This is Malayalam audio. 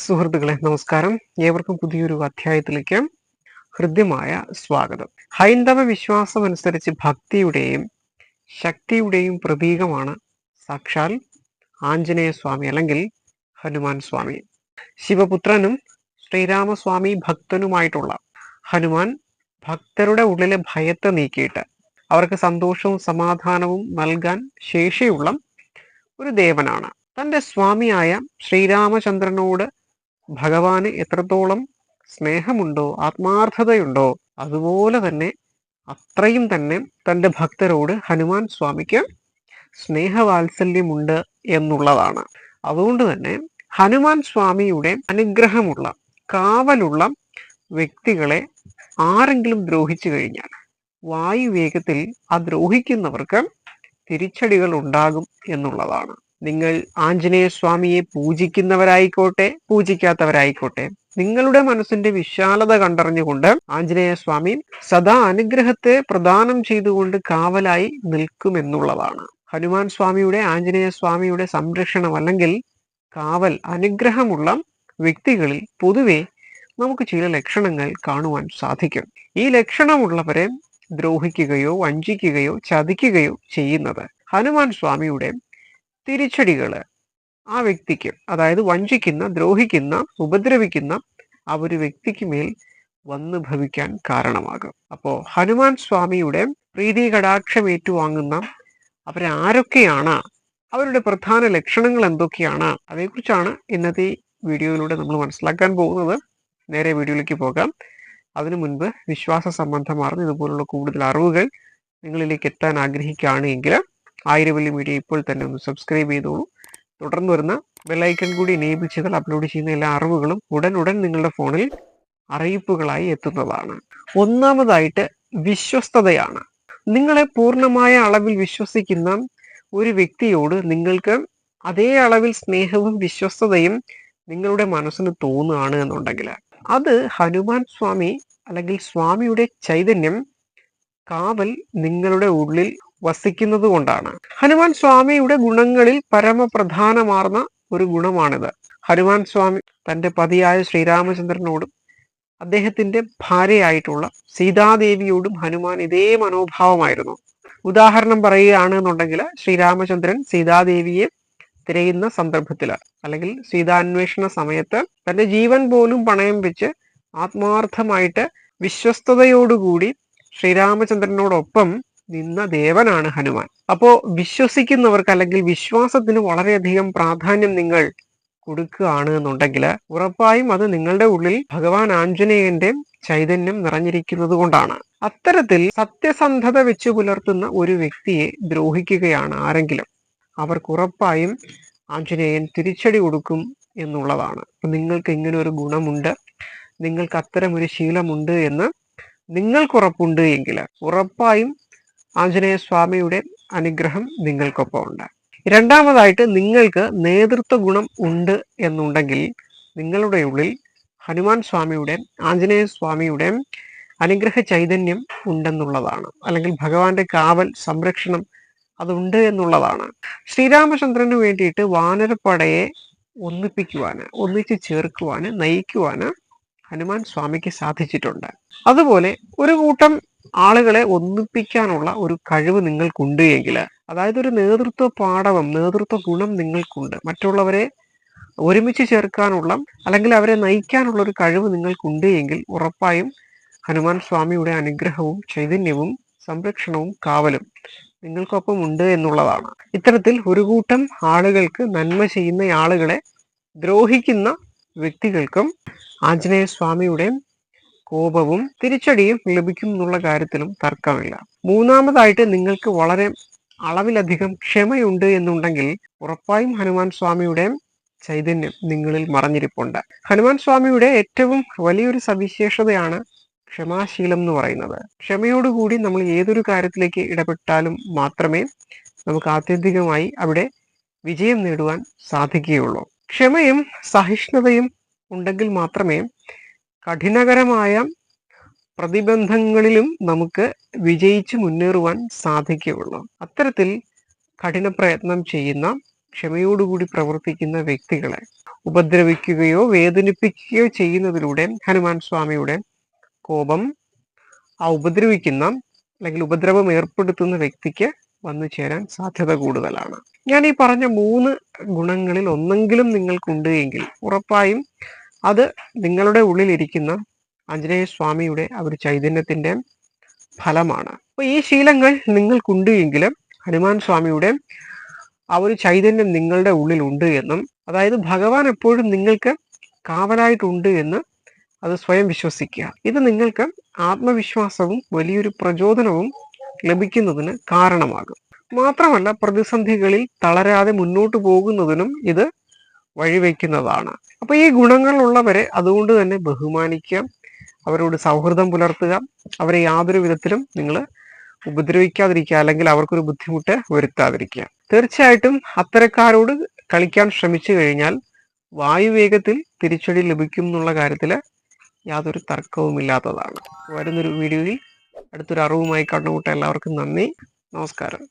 സുഹൃത്തുക്കളെ നമസ്കാരം. ഏവർക്കും പുതിയൊരു അധ്യായത്തിലേക്ക് ഹൃദ്യമായ സ്വാഗതം. ഹൈന്ദവ വിശ്വാസം അനുസരിച്ച് ഭക്തിയുടെയും ശക്തിയുടെയും പ്രതീകമാണ് സാക്ഷാൽ ആഞ്ജനേയ സ്വാമി അല്ലെങ്കിൽ ഹനുമാൻ സ്വാമി. ശിവപുത്രനും ശ്രീരാമസ്വാമി ഭക്തനുമായിട്ടുള്ള ഹനുമാൻ ഭക്തരുടെ ഉള്ളിലെ ഭയത്തെ നീക്കിയിട്ട് അവർക്ക് സന്തോഷവും സമാധാനവും നൽകാൻ ശേഷിയുള്ള ഒരു ദേവനാണ്. തന്റെ സ്വാമിയായ ശ്രീരാമചന്ദ്രനോട് ഭഗവാന് എത്രത്തോളം സ്നേഹമുണ്ടോ ആത്മാർത്ഥതയുണ്ടോ അതുപോലെ തന്നെ അത്രയും തന്നെ തന്റെ ഭക്തരോട് ഹനുമാൻ സ്വാമിക്ക് സ്നേഹവാത്സല്യമുണ്ട് എന്നുള്ളതാണ്. അതുകൊണ്ട് തന്നെ ഹനുമാൻ സ്വാമിയുടെ അനുഗ്രഹമുള്ള കാവലുള്ള വ്യക്തികളെ ആരെങ്കിലും ദ്രോഹിച്ചു കഴിഞ്ഞാൽ വായു വേഗത്തിൽ ആ ദ്രോഹിക്കുന്നവർക്ക് തിരിച്ചടികൾ ഉണ്ടാകും എന്നുള്ളതാണ്. നിങ്ങൾ ആഞ്ജനേയ സ്വാമിയെ പൂജിക്കുന്നവരായിക്കോട്ടെ പൂജിക്കാത്തവരായിക്കോട്ടെ. നിങ്ങളുടെ മനസ്സിന്റെ വിശാലത കണ്ടറിഞ്ഞുകൊണ്ട് ആഞ്ജനേയ സ്വാമി സദാ അനുഗ്രഹത്തെ പ്രദാനം ചെയ്തുകൊണ്ട് കാവലായി നിൽക്കുമെന്നുള്ളതാണ്. ഹനുമാൻ സ്വാമിയുടെ ആഞ്ജനേയ സ്വാമിയുടെ സംരക്ഷണം അല്ലെങ്കിൽ കാവൽ അനുഗ്രഹമുള്ള വ്യക്തികളിൽ പൊതുവെ നമുക്ക് ചില ലക്ഷണങ്ങൾ കാണുവാൻ സാധിക്കും. ഈ ലക്ഷണമുള്ളവരെ ദ്രോഹിക്കുകയോ വഞ്ചിക്കുകയോ ചതിക്കുകയോ ചെയ്യുന്നത് ഹനുമാൻ സ്വാമിയുടെ തിരിച്ചടികൾ ആ വ്യക്തിക്ക് അതായത് വഞ്ചിക്കുന്ന ദ്രോഹിക്കുന്ന ഉപദ്രവിക്കുന്ന ആ ഒരു വ്യക്തിക്ക് മേൽ വന്നു ഭവിക്കാൻ കാരണമാകും. അപ്പോൾ ഹനുമാൻ സ്വാമിയുടെ പ്രീതി കടാക്ഷം ഏറ്റുവാങ്ങുന്ന അവരാരൊക്കെയാണ് അവരുടെ പ്രധാന ലക്ഷണങ്ങൾ എന്തൊക്കെയാണ്? അതേക്കുറിച്ചാണ് ഇന്നത്തെ വീഡിയോയിലൂടെ നമ്മൾ മനസ്സിലാക്കാൻ പോകുന്നത്. നേരെ വീഡിയോയിലേക്ക് പോകാം. അതിനു മുൻപ് വിശ്വാസ സംബന്ധമാർന്ന ഇതുപോലുള്ള കൂടുതൽ അറിവുകൾ നിങ്ങളിലേക്ക് എത്താൻ ആഗ്രഹിക്കുകയാണ് എങ്കിൽ ആയിരവല്ലി മീഡിയ ഇപ്പോൾ തന്നെ ഒന്ന് സബ്സ്ക്രൈബ് ചെയ്തോളൂ. തുടർന്ന് വരുന്ന ബെല്ലൈക്കൺ കൂടി എനേബിൾ ചെയ്താൽ അപ്ലോഡ് ചെയ്യുന്ന എല്ലാ അറിവുകളും ഉടൻ ഉടൻ നിങ്ങളുടെ ഫോണിൽ അറിയിപ്പുകളായി എത്തുന്നതാണ്. ഒന്നാമതായിട്ട് വിശ്വസ്തതയാണ്. നിങ്ങളെ പൂർണമായ അളവിൽ വിശ്വസിക്കുന്ന ഒരു വ്യക്തിയോട് നിങ്ങൾക്ക് അതേ അളവിൽ സ്നേഹവും വിശ്വസ്തതയും നിങ്ങളുടെ മനസ്സിന് തോന്നുകയാണ് എന്നുണ്ടെങ്കിൽ അത് ഹനുമാൻ സ്വാമി അല്ലെങ്കിൽ സ്വാമിയുടെ ചൈതന്യം കാവൽ നിങ്ങളുടെ ഉള്ളിൽ വസിക്കുന്നത് കൊണ്ടാണ്. ഹനുമാൻ സ്വാമിയുടെ ഗുണങ്ങളിൽ പരമപ്രധാനമാർന്ന ഒരു ഗുണമാണിത്. ഹനുമാൻ സ്വാമി തന്റെ പതിയായ ശ്രീരാമചന്ദ്രനോടും അദ്ദേഹത്തിന്റെ ഭാര്യയായിട്ടുള്ള സീതാദേവിയോടും ഹനുമാൻ ഇതേ മനോഭാവമായിരുന്നു. ഉദാഹരണം പറയുകയാണ് എന്നുണ്ടെങ്കിൽ ശ്രീരാമചന്ദ്രൻ സീതാദേവിയെ തിരയുന്ന സന്ദർഭത്തിൽ അല്ലെങ്കിൽ സീതാന്വേഷണ സമയത്ത് തന്റെ ജീവൻ പോലും പണയം വെച്ച് ആത്മാർത്ഥമായിട്ട് വിശ്വസ്തയോടുകൂടി ശ്രീരാമചന്ദ്രനോടൊപ്പം നിന്ന ദേവനാണ് ഹനുമാൻ. അപ്പോ വിശ്വസിക്കുന്നവർക്ക് അല്ലെങ്കിൽ വിശ്വാസത്തിന് വളരെയധികം പ്രാധാന്യം നിങ്ങൾ കൊടുക്കുകയാണ് എന്നുണ്ടെങ്കിൽ ഉറപ്പായും അത് നിങ്ങളുടെ ഉള്ളിൽ ഭഗവാൻ ആഞ്ജനേയന്റെ ചൈതന്യം നിറഞ്ഞിരിക്കുന്നത് കൊണ്ടാണ്. അത്തരത്തിൽ സത്യസന്ധത വെച്ചു പുലർത്തുന്ന ഒരു വ്യക്തിയെ ദ്രോഹിക്കുകയാണ് ആരെങ്കിലും. അവർക്ക് ഉറപ്പായും ആഞ്ജനേയൻ തിരിച്ചടി കൊടുക്കും എന്നുള്ളതാണ്. നിങ്ങൾക്ക് ഇങ്ങനെ ഒരു ഗുണമുണ്ട്. നിങ്ങൾക്ക് അത്തരം ഒരു ശീലമുണ്ട് എന്ന് നിങ്ങൾക്ക് ഉറപ്പുണ്ട് എങ്കിൽ ഉറപ്പായും ആഞ്ജനേയ സ്വാമിയുടെ അനുഗ്രഹം നിങ്ങൾക്കൊപ്പം ഉണ്ട് രണ്ടാമതായിട്ട് നിങ്ങൾക്ക് നേതൃത്വ ഗുണം ഉണ്ട് എന്നുണ്ടെങ്കിൽ നിങ്ങളുടെ ഉള്ളിൽ ഹനുമാൻ സ്വാമിയുടെ ആഞ്ജനേയ സ്വാമിയുടെ അനുഗ്രഹ ചൈതന്യം ഉണ്ടെന്നുള്ളതാണ്. അല്ലെങ്കിൽ ഭഗവാന്റെ കാവൽ സംരക്ഷണം അതുണ്ട് എന്നുള്ളതാണ്. ശ്രീരാമചന്ദ്രന് വേണ്ടിയിട്ട് വാനരപ്പടയെ ഒന്നിപ്പിക്കുവാന് ഒന്നിച്ച് ചേർക്കുവാന് നയിക്കുവാന് ഹനുമാൻ സ്വാമിക്ക് സാധിച്ചിട്ടുണ്ട്. അതുപോലെ ഒരു കൂട്ടം ആളുകളെ ഒന്നിപ്പിക്കാനുള്ള ഒരു കഴിവ് നിങ്ങൾക്കുണ്ട് എങ്കിൽ അതായത് ഒരു നേതൃത്വ പാഠവം നേതൃത്വ ഗുണം നിങ്ങൾക്കുണ്ട്. മറ്റുള്ളവരെ ഒരുമിച്ച് ചേർക്കാനുള്ള അല്ലെങ്കിൽ അവരെ നയിക്കാനുള്ള ഒരു കഴിവ് നിങ്ങൾക്കുണ്ട് എങ്കിൽ ഉറപ്പായും ഹനുമാൻ സ്വാമിയുടെ അനുഗ്രഹവും ചൈതന്യവും സംരക്ഷണവും കാവലും നിങ്ങൾക്കൊപ്പം ഉണ്ട് എന്നുള്ളതാണ്. ഇത്തരത്തിൽ ഒരു കൂട്ടം ആളുകൾക്ക് നന്മ ചെയ്യുന്ന ആളുകളെ ദ്രോഹിക്കുന്ന വ്യക്തികൾക്കും ആഞ്ജനേയ സ്വാമിയുടെ കോപവും തിരിച്ചടിയും ലഭിക്കും എന്നുള്ള കാര്യത്തിലും തർക്കമില്ല. മൂന്നാമതായിട്ട് നിങ്ങൾക്ക് വളരെ അളവിലധികം ക്ഷമയുണ്ട് എന്നുണ്ടെങ്കിൽ ഉറപ്പായും ഹനുമാൻ സ്വാമിയുടെ ചൈതന്യം നിങ്ങളിൽ മറഞ്ഞിരിപ്പുണ്ട്. ഹനുമാൻ സ്വാമിയുടെ ഏറ്റവും വലിയൊരു സവിശേഷതയാണ് ക്ഷമാശീലം എന്ന് പറയുന്നത്. ക്ഷമയോടുകൂടി നമ്മൾ ഏതൊരു കാര്യത്തിലേക്ക് ഇടപെട്ടാലും മാത്രമേ നമുക്ക് ആത്യന്തികമായി അവിടെ വിജയം നേടുവാൻ സാധിക്കുകയുള്ളൂ. ക്ഷമയും സഹിഷ്ണുതയും ഉണ്ടെങ്കിൽ മാത്രമേ കഠിനകരമായ പ്രതിബന്ധങ്ങളിലും നമുക്ക് വിജയിച്ച് മുന്നേറുവാൻ സാധിക്കുകയുള്ളൂ. അത്തരത്തിൽ കഠിന പ്രയത്നം ചെയ്യുന്ന ക്ഷമയോടുകൂടി പ്രവർത്തിക്കുന്ന വ്യക്തികളെ ഉപദ്രവിക്കുകയോ വേദനിപ്പിക്കുകയോ ചെയ്യുന്നതിലൂടെ ഹനുമാൻ സ്വാമിയുടെ കോപം ആ ഉപദ്രവിക്കുന്ന അല്ലെങ്കിൽ ഉപദ്രവം ഏർപ്പെടുത്തുന്ന വ്യക്തിക്ക് വന്നു ചേരാൻ സാധ്യത കൂടുതലാണ്. ഞാൻ ഈ പറഞ്ഞ മൂന്ന് ഗുണങ്ങളിൽ ഒന്നെങ്കിലും നിങ്ങൾക്കുണ്ട് എങ്കിൽ ഉറപ്പായും അത് നിങ്ങളുടെ ഉള്ളിലിരിക്കുന്ന ആഞ്ജനേയ സ്വാമിയുടെ ആ ഒരു ചൈതന്യത്തിന്റെ ഫലമാണ്. അപ്പൊ ഈ ശീലങ്ങൾ നിങ്ങൾക്കുണ്ട് എങ്കിൽ ഹനുമാൻ സ്വാമിയുടെ ആ ഒരു ചൈതന്യം നിങ്ങളുടെ ഉള്ളിലുണ്ട് എന്നും അതായത് ഭഗവാൻ എപ്പോഴും നിങ്ങൾക്ക് കാവലായിട്ടുണ്ട് എന്ന് അത് സ്വയം വിശ്വസിക്കുക. ഇത് നിങ്ങൾക്ക് ആത്മവിശ്വാസവും വലിയൊരു പ്രചോദനവും ലഭിക്കുന്നതിന് കാരണമാകും. മാത്രമല്ല പ്രതിസന്ധികളിൽ തളരാതെ മുന്നോട്ട് പോകുന്നതിനും ഇത് വഴിവെക്കുന്നതാണ് അപ്പൊ ഈ ഗുണങ്ങളുള്ളവരെ അതുകൊണ്ട് തന്നെ ബഹുമാനിക്കുക അവരോട് സൗഹൃദം പുലർത്തുക അവരെ യാതൊരു വിധത്തിലും നിങ്ങൾ ഉപദ്രവിക്കാതിരിക്കുക അല്ലെങ്കിൽ അവർക്കൊരു ബുദ്ധിമുട്ട് വരുത്താതിരിക്കുക. തീർച്ചയായിട്ടും അത്തരക്കാരോട് കളിക്കാൻ ശ്രമിച്ചു കഴിഞ്ഞാൽ വായുവേഗത്തിൽ തിരിച്ചടി ലഭിക്കും എന്നുള്ള കാര്യത്തിൽ യാതൊരു തർക്കവുമില്ലാത്തതാണ് വരുന്നൊരു വീഡിയോയിൽ അടുത്തൊരു അറിവുമായി കണ്ടുമുട്ട എല്ലാവർക്കും നന്ദി. നമസ്കാരം.